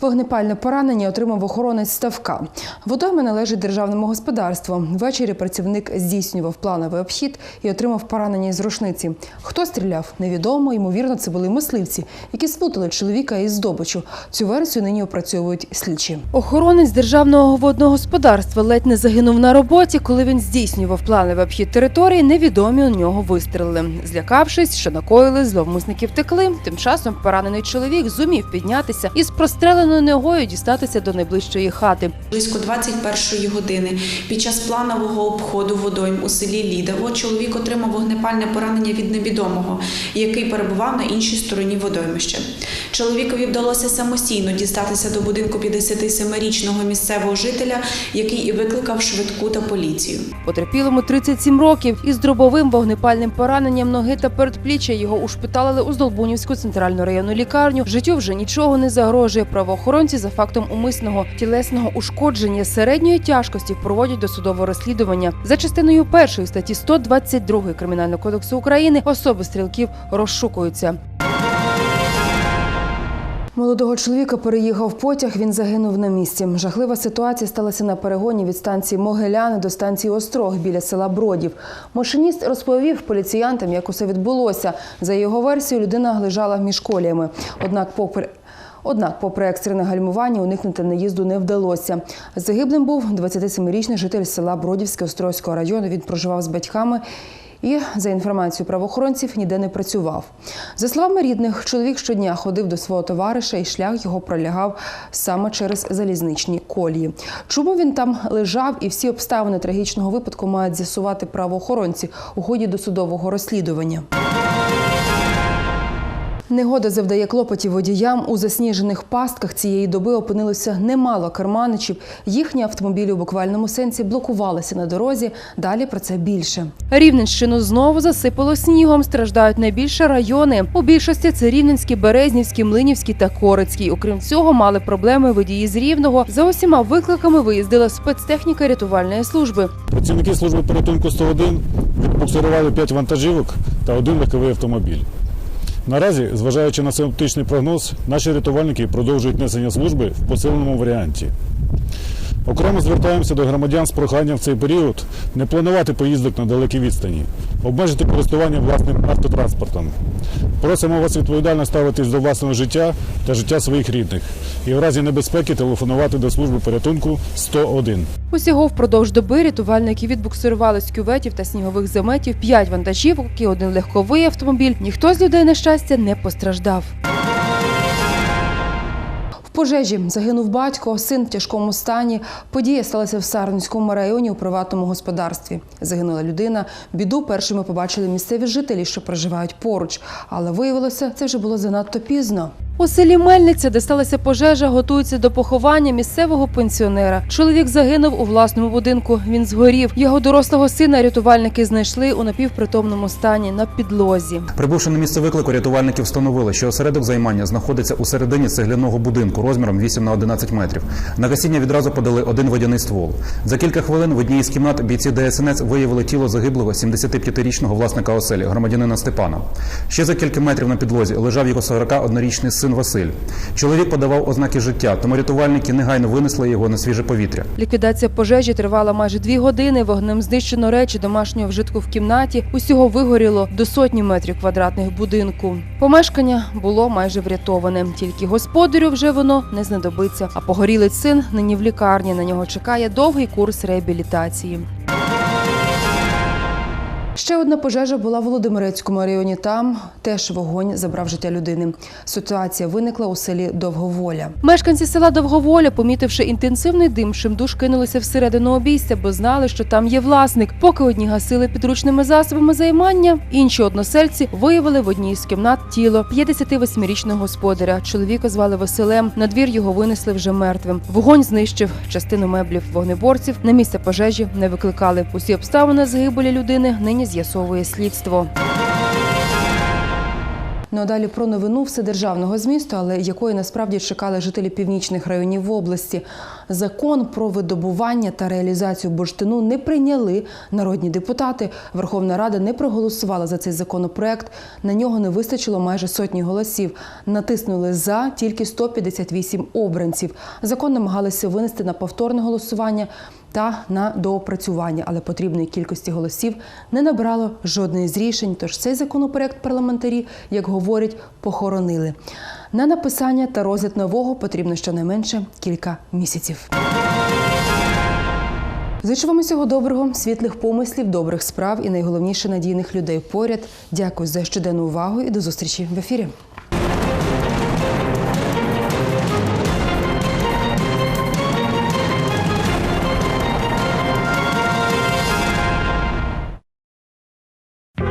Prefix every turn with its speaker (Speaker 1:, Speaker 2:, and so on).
Speaker 1: Вогнепальне поранення отримав охоронець ставка. Водойма належить державному господарству. Ввечері працівник здійснював плановий обхід і отримав поранення із рушниці. Хто стріляв, невідомо. Ймовірно, це були мисливці, які сплутали чоловіка із здобичу. Цю версію нині опрацьовують слідчі. Охоронець державного водного господарства ледь не загинув на роботі, коли він здійснював плановий обхід території. Невідомі у нього вистрелили. Злякавшись, що накоїли, зловмисники втекли. Тим часом поранений чоловік зумів піднятися і з простреленою ногою дістатися до найближчої хати.
Speaker 2: Близько 21-ї години під час планового обходу водойм у селі Лідово чоловік отримав вогнепальне поранення від невідомого, який перебував на іншій стороні водоймища. Чоловікові вдалося самостійно дістатися до будинку 57-річного місцевого жителя, який і викликав швидку та поліцію.
Speaker 1: Потерпілому 37 років із дробовим вогнепальним пораненням ноги та передпліччя його ушпиталили у Здолбунівську центральну районну лікарню. Життю вже нічого не загрожує. Правоохоронці за фактом умисного тілесного ушкодження середньої тяжкості проводять досудове розслідування за частиною першої статті 122 Кримінального кодексу України. Особи стрілків розшукуються. Молодого чоловіка переїхав потяг. Він загинув на місці. Жахлива ситуація сталася на перегоні від станції Могиляни до станції Острог біля села Бродів. Машиніст розповів поліціянтам, як усе відбулося. За його версією, людина лежала між коліями. Однак, попри Однак, попри екстрене гальмування, уникнути наїзду не вдалося. Загиблим був 27-річний житель села Бродівське Острозького району. Він проживав з батьками і, за інформацією правоохоронців, ніде не працював. За словами рідних, чоловік щодня ходив до свого товариша, і шлях його пролягав саме через залізничні колії. Чому він там лежав, і всі обставини трагічного випадку мають з'ясувати правоохоронці у ході досудового розслідування. Негода завдає клопотів водіям. У засніжених пастках цієї доби опинилося немало керманичів. Їхні автомобілі у буквальному сенсі блокувалися на дорозі. Далі про це більше. Рівненщину знову засипало снігом. Страждають найбільше райони. У більшості це Рівненський, Березнівський, Млинівський та Корицький. Окрім цього, мали проблеми водії з Рівного. За усіма викликами виїздила спецтехніка рятувальної служби.
Speaker 3: Працівники служби порятунку 101 відбуксирували 5 вантажівок та один легковий автомобіль. Наразі, зважаючи на синоптичний прогноз, наші рятувальники продовжують несення служби в посиленому варіанті. Окремо звертаємося до громадян з проханням в цей період не планувати поїздок на далекі відстані, обмежити користування власним автотранспортом. Просимо вас відповідально ставитись до власного життя та життя своїх рідних і в разі небезпеки телефонувати до служби порятунку 101.
Speaker 1: Усього впродовж доби рятувальники відбуксирували з кюветів та снігових заметів п'ять вантажівок і один легковий автомобіль. Ніхто з людей, на щастя, не постраждав. Пожежі загинув батько, син в тяжкому стані. Подія сталася в Сарненському районі у приватному господарстві. Загинула людина. Біду першими побачили місцеві жителі, що проживають поруч. Але виявилося, це вже було занадто пізно. У селі Мельниця, де сталася пожежа, готуються до поховання місцевого пенсіонера. Чоловік загинув у власному будинку. Він згорів. Його дорослого сина рятувальники знайшли у напівпритомному стані на підлозі.
Speaker 4: Прибувши на місце виклику, рятувальники встановили, що осередок займання знаходиться у середині цегляного будинку розміром 8 на 11 метрів. На гасіння відразу подали один водяний ствол. За кілька хвилин в одній із кімнат бійці ДСНС виявили тіло загиблого 75-річного власника оселі, громадянина Степана. Ще за кілька метрів на підлозі лежав його 41-річний син Василь. Чоловік подавав ознаки життя, тому рятувальники негайно винесли його на свіже повітря.
Speaker 1: Ліквідація пожежі тривала майже дві години. Вогнем знищено речі домашнього вжитку в кімнаті. Усього вигоріло до сотні метрів квадратних будинку. Помешкання було майже врятоване. Тільки господарю вже воно не знадобиться. А погорілий син нині в лікарні. На нього чекає довгий курс реабілітації. Ще одна пожежа була в Володимирецькому районі. Там теж вогонь забрав життя людини. Ситуація виникла у селі Довговоля. Мешканці села Довговоля, помітивши інтенсивний дим, чимдуж кинулися всередину обійстя, бо знали, що там є власник. Поки одні гасили підручними засобами займання, інші односельці виявили в одній з кімнат тіло 58-річного господаря. Чоловіка звали Василем. На двір його винесли вже мертвим. Вогонь знищив частину меблів вогнеборців. На місце пожежі не викликали. Усі обставини загибелі людини нині з'ясовує слідство. Ну а далі про новину вседержавного змісту, але якої насправді чекали жителі північних районів в області. Закон про видобування та реалізацію бурштину не прийняли народні депутати. Верховна Рада не проголосувала за цей законопроект. На нього не вистачило майже сотні голосів. Натиснули за тільки 158 обранців. Закон намагалися винести на повторне голосування та на доопрацювання, але потрібної кількості голосів не набрало жодної з рішень. Тож цей законопроект парламентарі, як говорять, похоронили. На написання та розгляд нового потрібно щонайменше кілька місяців. Зичу вам усього доброго, світлих помислів, добрих справ і найголовніше надійних людей поряд. Дякую за щоденну увагу і до зустрічі в ефірі.